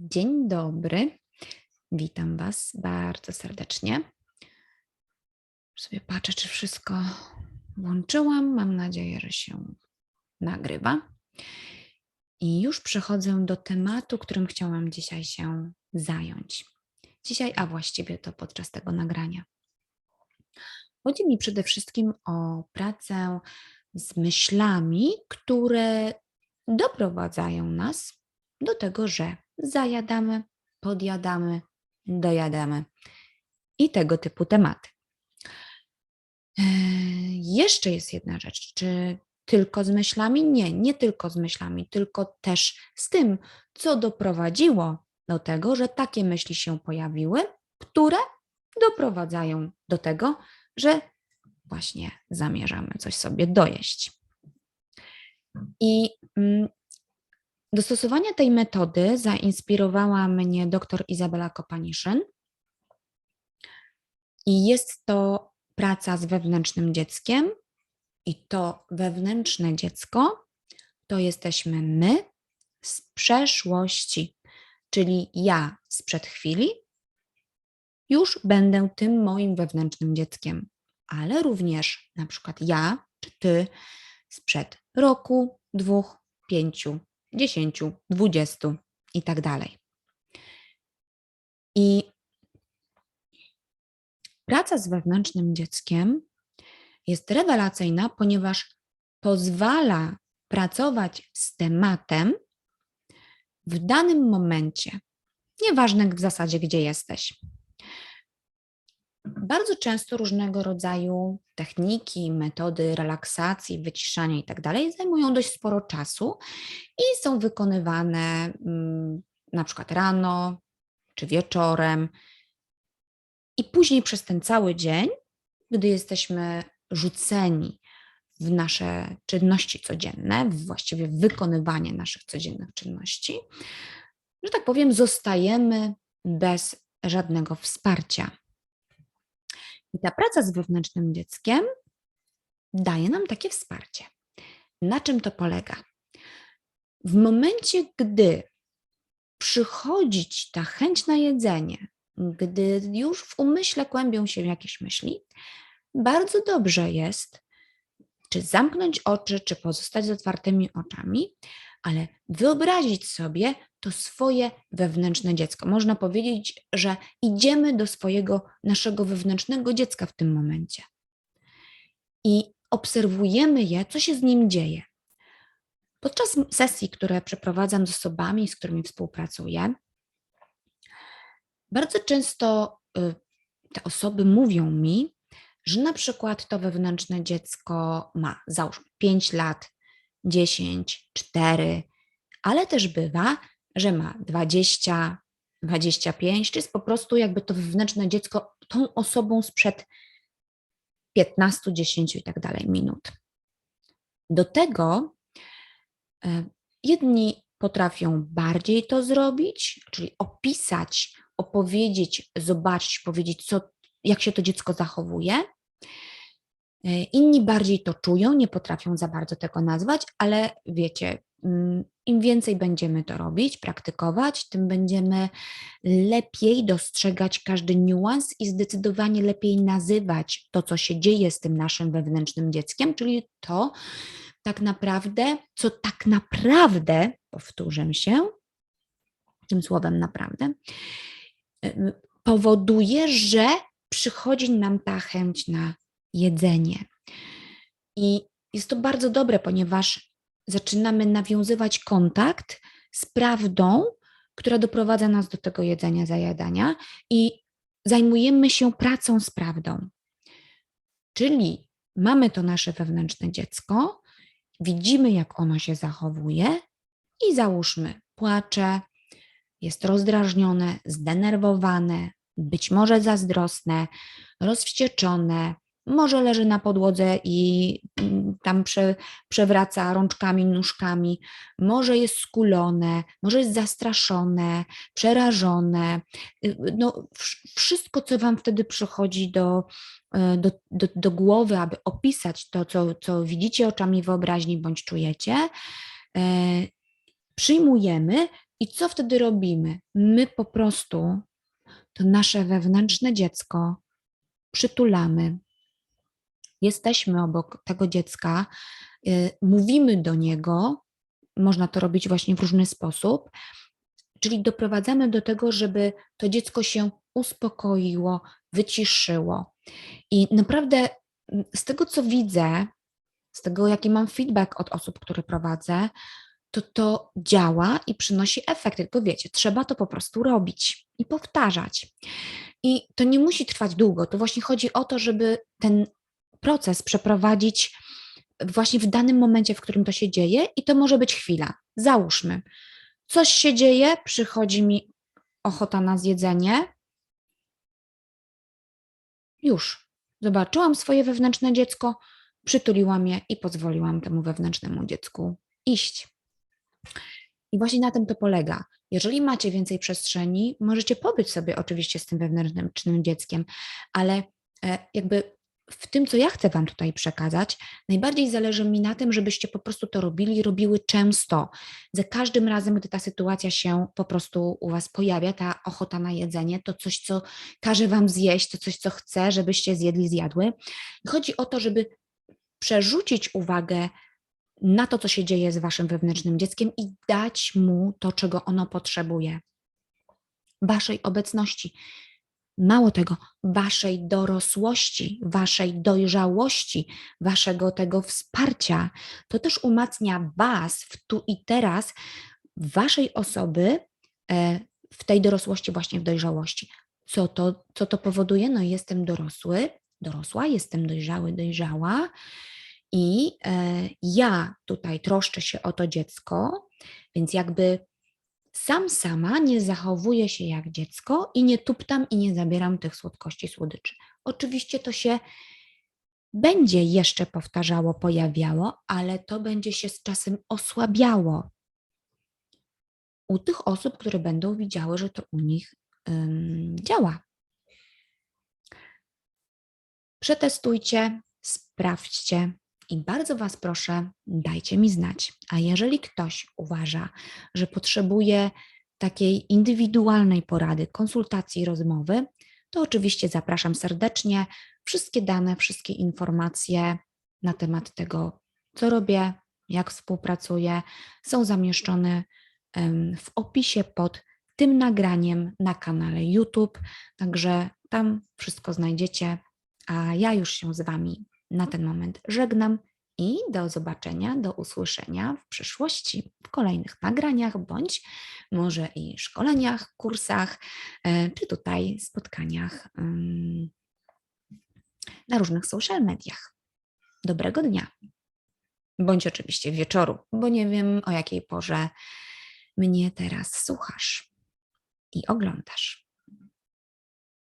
Dzień dobry. Witam Was bardzo serdecznie. Sobie patrzę, czy wszystko włączyłam. Mam nadzieję, że się nagrywa. I już przechodzę do tematu, którym chciałam dzisiaj się zająć. Dzisiaj, a właściwie to podczas tego nagrania. Chodzi mi przede wszystkim o pracę z myślami, które doprowadzają nas do tego, że zajadamy, podjadamy, dojadamy i tego typu tematy. Eee, Jeszcze jest jedna rzecz. Czy tylko z myślami? Nie, nie tylko z myślami, tylko też z tym, co doprowadziło do tego, że takie myśli się pojawiły, które doprowadzają do tego, że właśnie zamierzamy coś sobie dojeść. I mm, do stosowania tej metody zainspirowała mnie dr Izabela Kopaniszyn. I jest to praca z wewnętrznym dzieckiem. I to wewnętrzne dziecko to jesteśmy my z przeszłości, czyli ja sprzed chwili już będę tym moim wewnętrznym dzieckiem, ale również na przykład ja czy ty sprzed roku, dwóch, pięciu, dziesięciu, dwudziestu i tak dalej. I praca z wewnętrznym dzieckiem jest rewelacyjna, ponieważ pozwala pracować z tematem w danym momencie, nieważne w zasadzie, gdzie jesteś. Bardzo często różnego rodzaju techniki, metody relaksacji, wyciszania i tak zajmują dość sporo czasu i są wykonywane mm, na przykład rano czy wieczorem. I później przez ten cały dzień, gdy jesteśmy rzuceni w nasze czynności codzienne, właściwie wykonywanie naszych codziennych czynności, że tak powiem, zostajemy bez żadnego wsparcia. I ta praca z wewnętrznym dzieckiem daje nam takie wsparcie. Na czym to polega? W momencie, gdy przychodzi ci ta chęć na jedzenie, gdy już w umyśle kłębią się jakieś myśli, bardzo dobrze jest, czy zamknąć oczy, czy pozostać z otwartymi oczami, ale wyobrazić sobie to swoje wewnętrzne dziecko. Można powiedzieć, że idziemy do swojego, naszego wewnętrznego dziecka w tym momencie i obserwujemy je, co się z nim dzieje. Podczas sesji, które przeprowadzam z osobami, z którymi współpracuję, bardzo często y, te osoby mówią mi, że na przykład to wewnętrzne dziecko ma załóżmy 5 lat, 10, 4, ale też bywa, że ma 20, 25, czy jest po prostu jakby to wewnętrzne dziecko tą osobą sprzed 15, 10 i tak dalej minut. Do tego e, jedni potrafią bardziej to zrobić, czyli opisać, opowiedzieć, zobaczyć, powiedzieć, co, jak się to dziecko zachowuje. E, inni bardziej to czują, nie potrafią za bardzo tego nazwać, ale wiecie, mm, im więcej będziemy to robić, praktykować, tym będziemy lepiej dostrzegać każdy niuans i zdecydowanie lepiej nazywać to, co się dzieje z tym naszym wewnętrznym dzieckiem, czyli to tak naprawdę, co tak naprawdę, powtórzę się tym słowem naprawdę, powoduje, że przychodzi nam ta chęć na jedzenie. I jest to bardzo dobre, ponieważ zaczynamy nawiązywać kontakt z prawdą, która doprowadza nas do tego jedzenia, zajadania i zajmujemy się pracą z prawdą. Czyli mamy to nasze wewnętrzne dziecko, widzimy, jak ono się zachowuje i załóżmy, płacze, jest rozdrażnione, zdenerwowane, być może zazdrosne, rozwścieczone, może leży na podłodze i mm, tam prze, przewraca rączkami, nóżkami, może jest skulone, może jest zastraszone, przerażone. Y, no, wszystko, co Wam wtedy przychodzi do, y, do, do, do głowy, aby opisać to, co, co widzicie oczami wyobraźni bądź czujecie, e, przyjmujemy I co wtedy robimy? My po prostu to nasze wewnętrzne dziecko przytulamy. Jesteśmy obok tego dziecka, y, mówimy do niego, można to robić właśnie w różny sposób, czyli doprowadzamy do tego, żeby to dziecko się uspokoiło, wyciszyło. I naprawdę mm, z tego, co widzę, z tego, jaki mam feedback od osób, które prowadzę, to to działa i przynosi efekt. Tylko wiecie, trzeba to po prostu robić i powtarzać. I to nie musi trwać długo. To właśnie chodzi o to, żeby ten proces przeprowadzić właśnie w danym momencie, w którym to się dzieje, i to może być chwila. Załóżmy, coś się dzieje, przychodzi mi ochota na zjedzenie. Już. Zobaczyłam swoje wewnętrzne dziecko, przytuliłam je i pozwoliłam temu wewnętrznemu dziecku iść. I właśnie na tym to polega. Jeżeli macie więcej przestrzeni, możecie pobyć sobie oczywiście z tym wewnętrznym dzieckiem, ale e, jakby w tym, co ja chcę Wam tutaj przekazać, najbardziej zależy mi na tym, żebyście po prostu to robili, robiły często. Za każdym razem, gdy ta sytuacja się po prostu u Was pojawia, ta ochota na jedzenie, to coś, co każe Wam zjeść, to coś, co chce, żebyście zjedli, zjadły. Chodzi o to, żeby przerzucić uwagę na to, co się dzieje z Waszym wewnętrznym dzieckiem i dać mu to, czego ono potrzebuje. Waszej obecności. Mało tego, waszej dorosłości, waszej dojrzałości, waszego tego wsparcia. To też umacnia was w tu i teraz, waszej osoby e, w tej dorosłości, właśnie w dojrzałości. Co to, co to powoduje? No, jestem dorosły, dorosła, jestem dojrzały, dojrzała i e, ja tutaj troszczę się o to dziecko, więc jakby sam sama nie zachowuję się jak dziecko i nie tuptam i nie zabieram tych słodkości, słodyczy. Oczywiście to się będzie jeszcze powtarzało, pojawiało, ale to będzie się z czasem osłabiało. U tych osób, które będą widziały, że to u nich ym, działa. Przetestujcie, sprawdźcie, i bardzo Was proszę, dajcie mi znać. A jeżeli ktoś uważa, że potrzebuje takiej indywidualnej porady, konsultacji, rozmowy, to oczywiście zapraszam serdecznie. Wszystkie dane, wszystkie informacje na temat tego, co robię, jak współpracuję, są zamieszczone w opisie pod tym nagraniem na kanale YouTube. Także tam wszystko znajdziecie, a ja już się z Wami na ten moment żegnam i do zobaczenia, do usłyszenia w przyszłości, w kolejnych nagraniach, bądź może i szkoleniach, kursach, e, czy tutaj spotkaniach na różnych social mediach. Dobrego dnia, bądź oczywiście wieczoru, bo nie wiem o jakiej porze mnie teraz słuchasz i oglądasz.